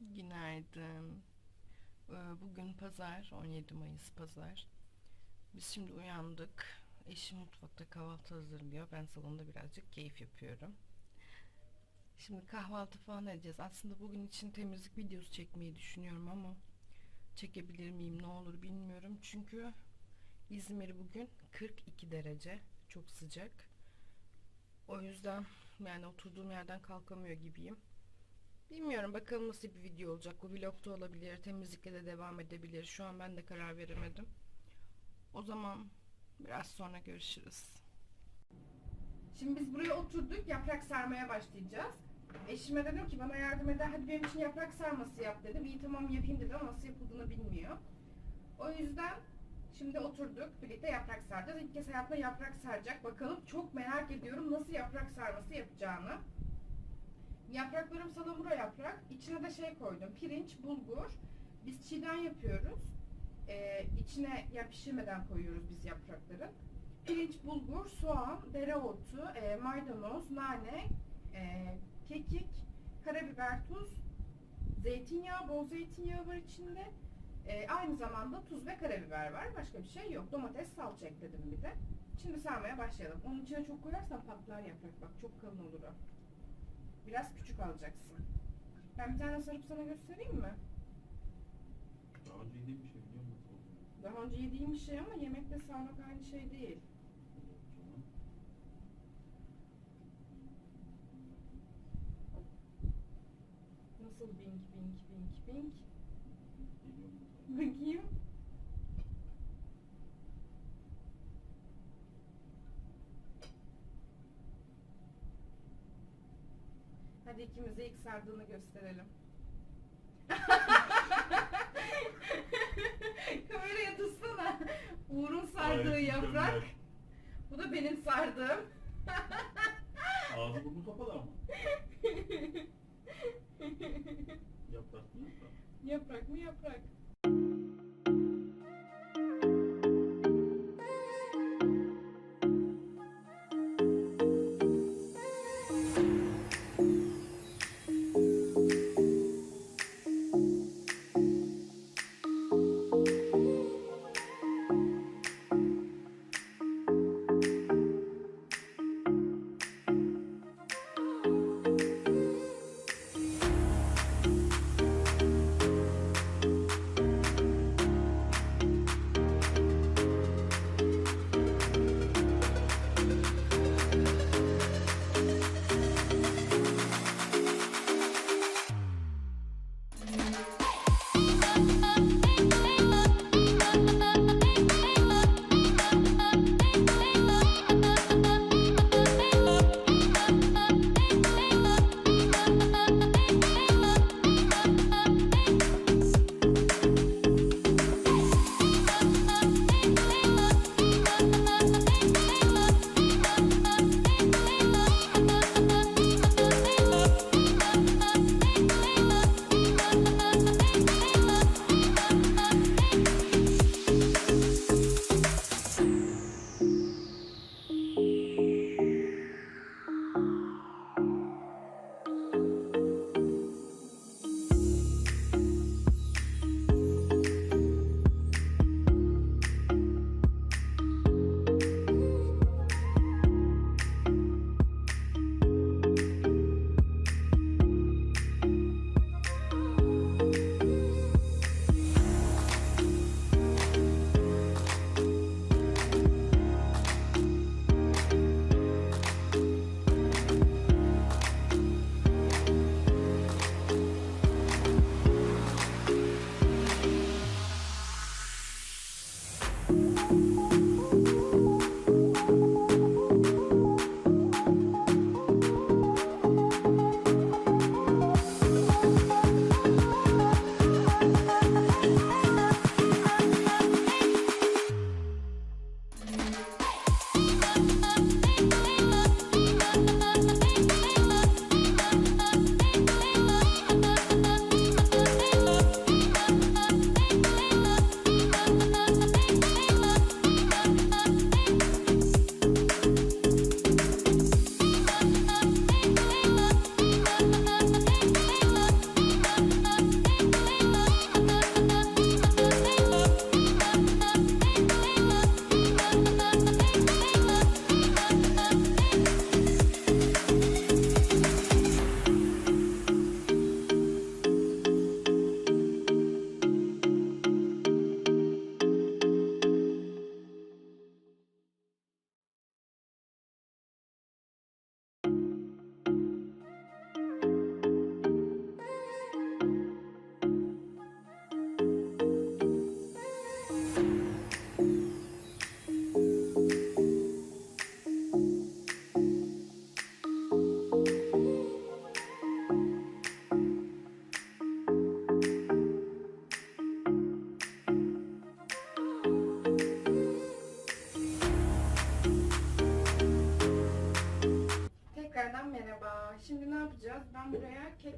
Günaydın. Ee, Bugün pazar, 17 Mayıs pazar. Biz şimdi uyandık. Eşim mutfakta kahvaltı hazırlıyor. Ben salonda birazcık keyif yapıyorum. Şimdi kahvaltı falan edeceğiz. Aslında bugün için temizlik videosu çekmeyi düşünüyorum ama çekebilir miyim ne olur bilmiyorum. Çünkü İzmir bugün 42 derece. Çok sıcak. O yüzden yani oturduğum yerden kalkamıyor gibiyim. Bilmiyorum bakalım nasıl bir video olacak. Bu vlogda olabilir, temizlikle de devam edebilir. Şu an ben de karar veremedim. O zaman biraz sonra görüşürüz. Şimdi biz buraya oturduk, yaprak sarmaya başlayacağız. Eşime dedim ki bana yardım eder, hadi benim için yaprak sarması yap dedim. İyi tamam yapayım dedi ama nasıl yapıldığını bilmiyor. O yüzden şimdi oturduk, birlikte yaprak saracağız. İlk kez hayatımda yaprak saracak. Bakalım çok merak ediyorum nasıl yaprak sarması yapacağını. Yapraklarım salamura yaprak. İçine de şey koydum. Pirinç, bulgur. Biz çiğden yapıyoruz. Ee, içine ya pişirmeden koyuyoruz biz yaprakları. Pirinç, bulgur, soğan, dereotu, e, maydanoz, nane, e, kekik, karabiber, tuz, zeytinyağı, bol zeytinyağı var içinde. E, aynı zamanda tuz ve karabiber var. Başka bir şey yok. Domates, salça ekledim bir de. Şimdi sarmaya başlayalım. Onun içine çok koyarsan patlar yaprak. Bak çok kalın olur o. Biraz küçük alacaksın. Ben bir tane sarıp sana göstereyim mi? Daha önce yediğim bir şey biliyor musun? Daha önce yediğim bir şey ama yemekle sarmak aynı şey değil. Nasıl bink bink bink bink? Bakayım. Hadi ikimize ilk sardığını gösterelim. Kameraya tutsana. Uğur'un sardığı Gayet yaprak. mükemmel. Bu da benim sardığım. Ağzı burnu kapalı ama. Yaprak mı yaprak? yaprak mı yaprak?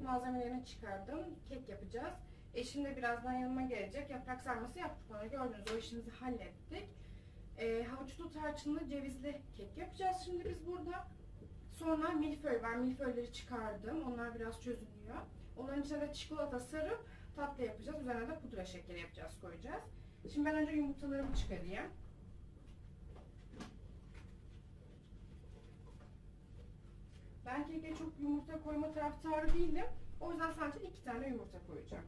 Malzemelerini çıkardım. Kek yapacağız. Eşim de birazdan yanıma gelecek. Yaprak sarması yaptık ona. Gördünüz o işimizi hallettik. Ee, havuçlu tarçınlı cevizli kek yapacağız şimdi biz burada. Sonra milföy var. Milföyleri çıkardım. Onlar biraz çözünüyor. Onların içine de çikolata sarıp tatlı yapacağız. Üzerine de pudra şekeri yapacağız, koyacağız. Şimdi ben önce yumurtalarımı çıkarayım. Ben keke çok yumurta koyma taraftarı değilim. O yüzden sadece iki tane yumurta koyacağım.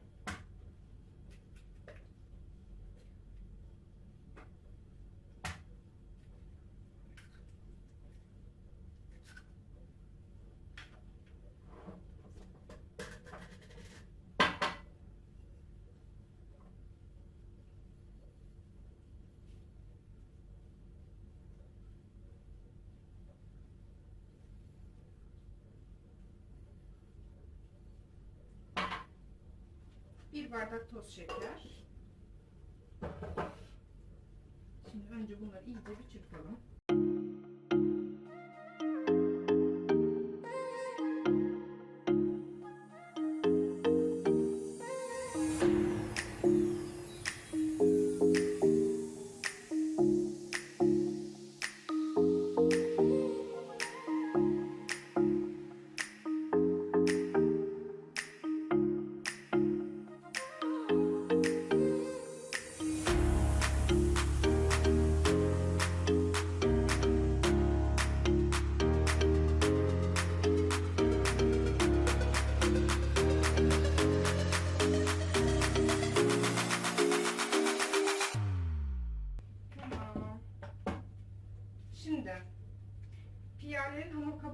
Bir bardak toz şeker. Şimdi önce bunları iyice bir çırpalım.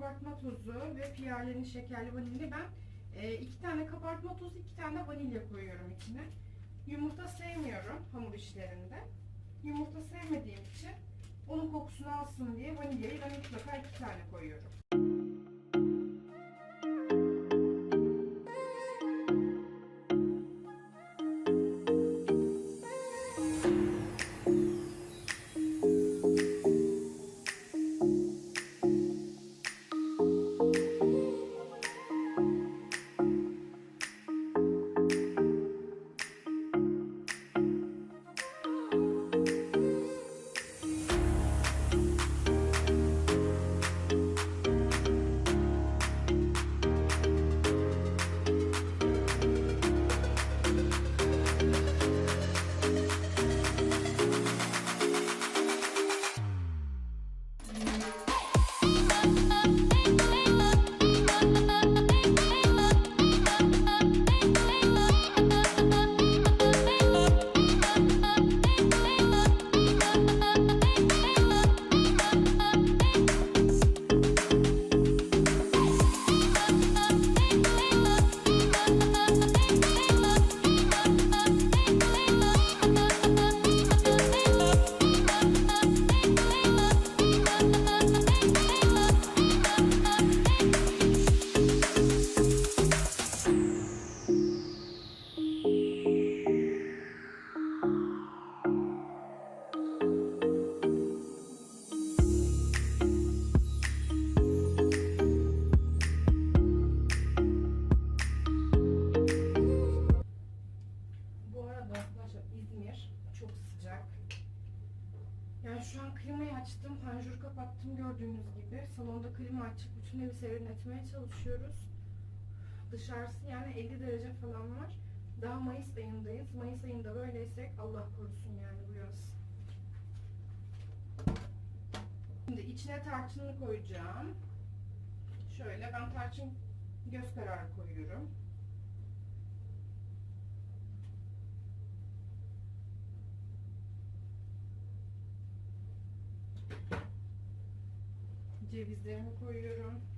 Kabartma tozu ve piyalerin şekerli vanilya ben e, iki tane kabartma tozu iki tane vanilya koyuyorum içine. Yumurta sevmiyorum hamur işlerinde. Yumurta sevmediğim için onun kokusunu alsın diye vanilyayı ben mutlaka iki tane koyuyorum. Evi serinletmeye çalışıyoruz. Dışarısı yani 50 derece falan var. Daha Mayıs ayındayız. Mayıs ayında böyleysek Allah korusun yani bu yaz. Şimdi içine tarçınını koyacağım. Şöyle ben tarçın göz kararı koyuyorum. Cevizlerimi koyuyorum.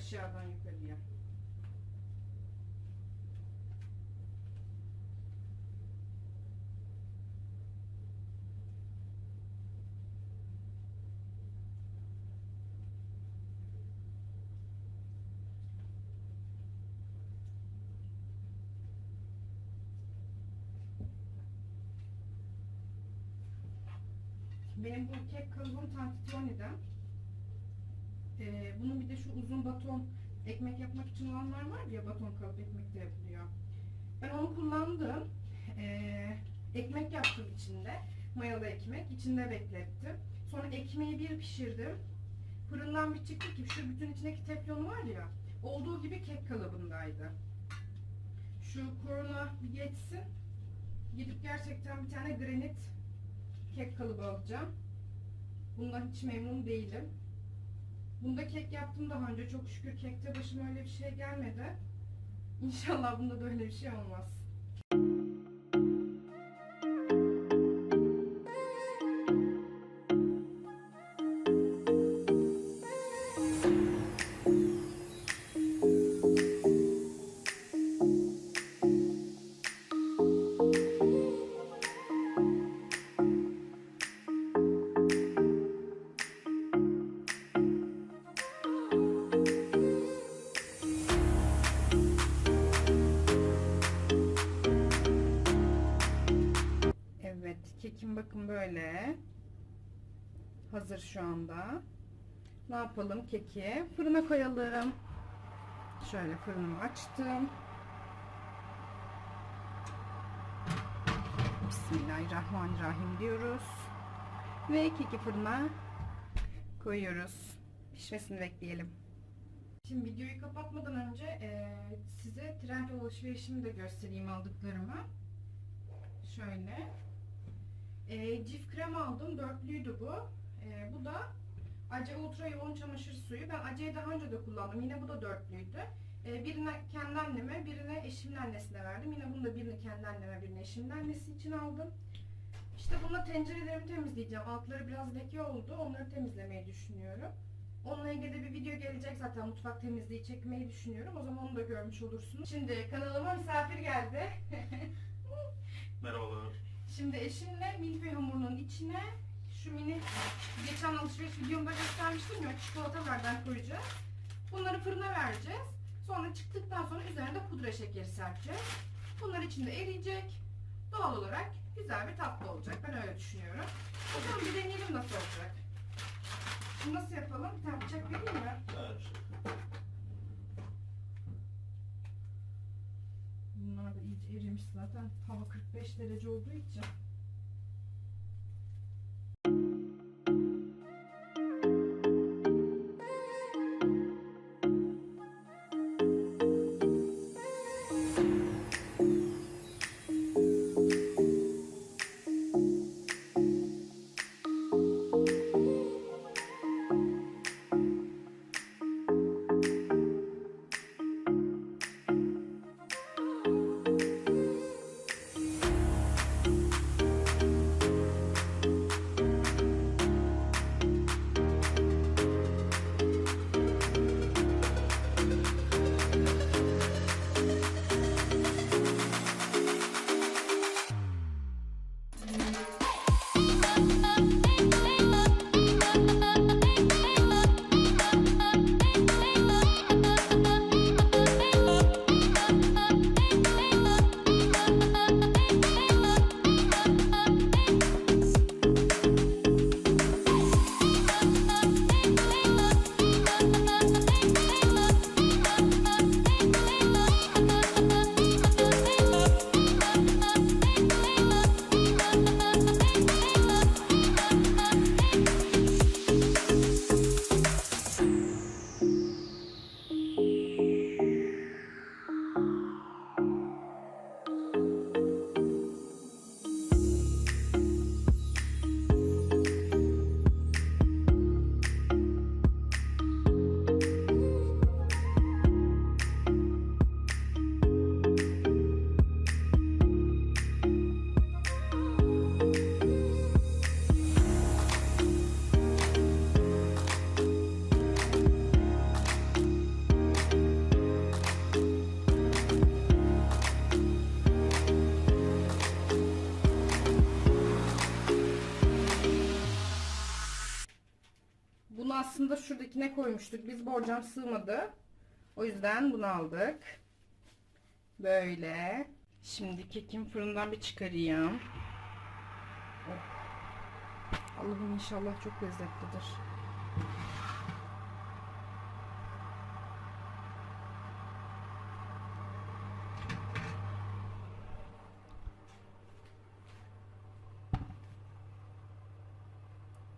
aşağıdan yukarıya. Benim bu kek kalıbım Tantitoni'den. Ee, bunun bir de şu uzun baton ekmek yapmak için olanlar var ya baton kalıp ekmek de yapılıyor. Ben onu kullandım. Ee, ekmek yaptım içinde. Mayalı ekmek. içinde beklettim. Sonra ekmeği bir pişirdim. Fırından bir çıktı ki şu bütün içindeki teflon var ya olduğu gibi kek kalıbındaydı. Şu korona bir geçsin. Gidip gerçekten bir tane granit kek kalıbı alacağım. Bundan hiç memnun değilim. Bunda kek yaptım daha önce. Çok şükür kekte başıma öyle bir şey gelmedi. İnşallah bunda da öyle bir şey olmaz. Bakın böyle. Hazır şu anda. Ne yapalım keki? Fırına koyalım. Şöyle fırınımı açtım. Bismillahirrahmanirrahim diyoruz. Ve keki fırına koyuyoruz. Pişmesini bekleyelim. Şimdi videoyu kapatmadan önce eee, size trend alışverişimi de göstereyim aldıklarımı. Şöyle. E, cif krem aldım. Dörtlüydü bu. E, bu da Ace Ultra Yoğun Çamaşır Suyu. Ben Ace'yi daha önce de kullandım. Yine bu da dörtlüydü. E, birine kendi anneme, birine eşimin annesine verdim. Yine bunu da birini kendi anneme, birini eşimin annesi için aldım. İşte bununla tencerelerimi temizleyeceğim. Altları biraz leke oldu. Onları temizlemeyi düşünüyorum. Onunla ilgili bir video gelecek zaten mutfak temizliği çekmeyi düşünüyorum. O zaman onu da görmüş olursunuz. Şimdi kanalıma misafir geldi. Merhabalar. Şimdi eşimle milföy hamurunun içine şu mini geçen alışveriş videomda göstermiştim ya çikolatalardan koyacağız. Bunları fırına vereceğiz. Sonra çıktıktan sonra üzerine de pudra şekeri serpeceğiz. Bunlar içinde eriyecek. Doğal olarak güzel bir tatlı olacak. Ben öyle düşünüyorum. Zaman bir deneyelim nasıl olacak. Şimdi nasıl yapalım? Bir tane bıçak vereyim mi? Evet. Bunlar da iyice erimiş zaten. Hava 45 derece olduğu için. Şuradakine koymuştuk. Biz borcam sığmadı. O yüzden bunu aldık. Böyle. Şimdi kekim fırından bir çıkarayım. Allah'ım inşallah çok lezzetlidir.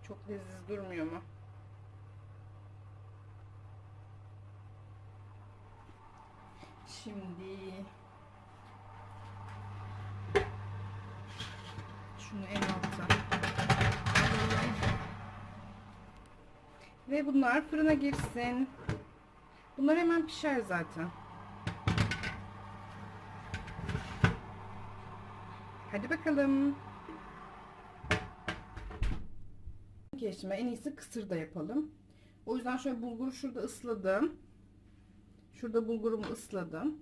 Çok leziz durmuyor Bunlar fırına girsin. Bunlar hemen pişer zaten. Hadi bakalım. Geçme en iyisi kısır da yapalım. O yüzden şöyle bulguru şurada ısladım. Şurada bulgurumu ısladım.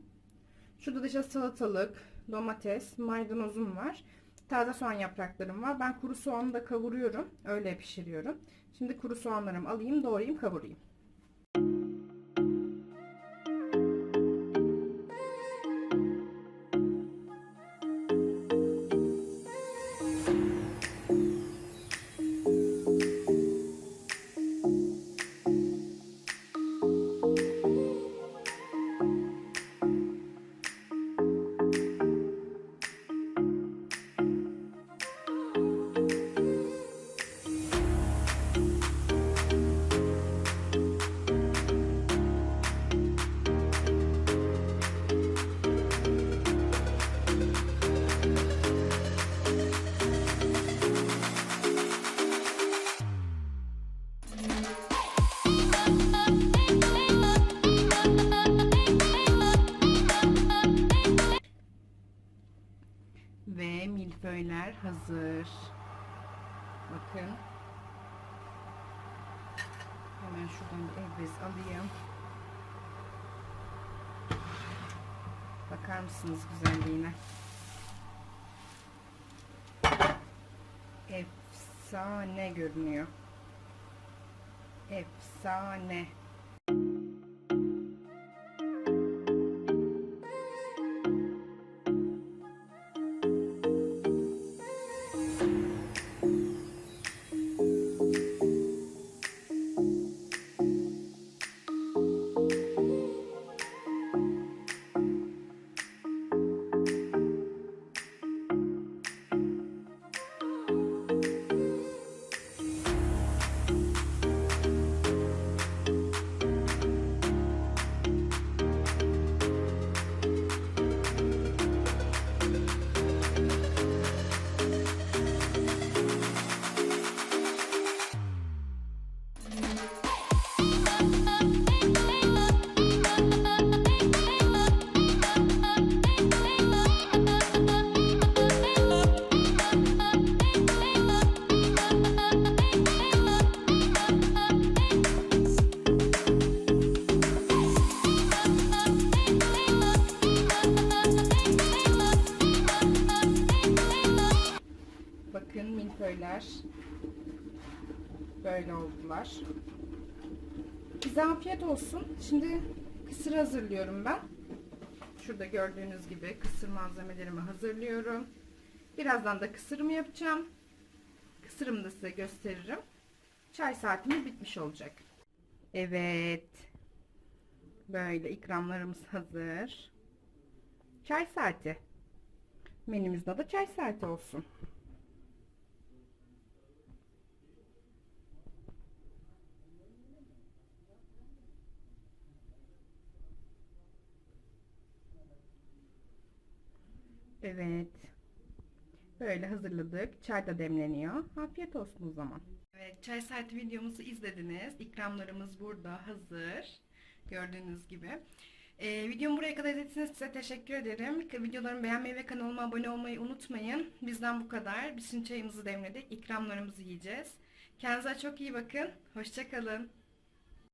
Şurada da işte salatalık, domates, maydanozum var. Taze soğan yapraklarım var. Ben kuru soğanı da kavuruyorum. Öyle pişiriyorum. Şimdi kuru soğanlarımı alayım, doğrayayım, kavurayım. Hazır. Bakın. Hemen şuradan bir bez alayım. Bakar mısınız güzelliğine? Efsane görünüyor. Efsane. Milföyler böyle oldular. Bize afiyet olsun. Şimdi kısır hazırlıyorum ben. Şurada gördüğünüz gibi kısır malzemelerimi hazırlıyorum. Birazdan da kısırımı yapacağım. Kısırımı da size gösteririm. Çay saatimiz bitmiş olacak. Evet. Böyle ikramlarımız hazır. Çay saati. Menümüzde de çay saati olsun. Evet. Böyle hazırladık. Çay da demleniyor. Afiyet olsun o zaman. Evet, çay saati videomuzu izlediniz. İkramlarımız burada hazır. Gördüğünüz gibi. Ee, videomu buraya kadar izlediyseniz size teşekkür ederim. Videolarımı beğenmeyi ve kanalıma abone olmayı unutmayın. Bizden bu kadar. Biz şimdi çayımızı demledik. İkramlarımızı yiyeceğiz. Kendinize çok iyi bakın. Hoşçakalın.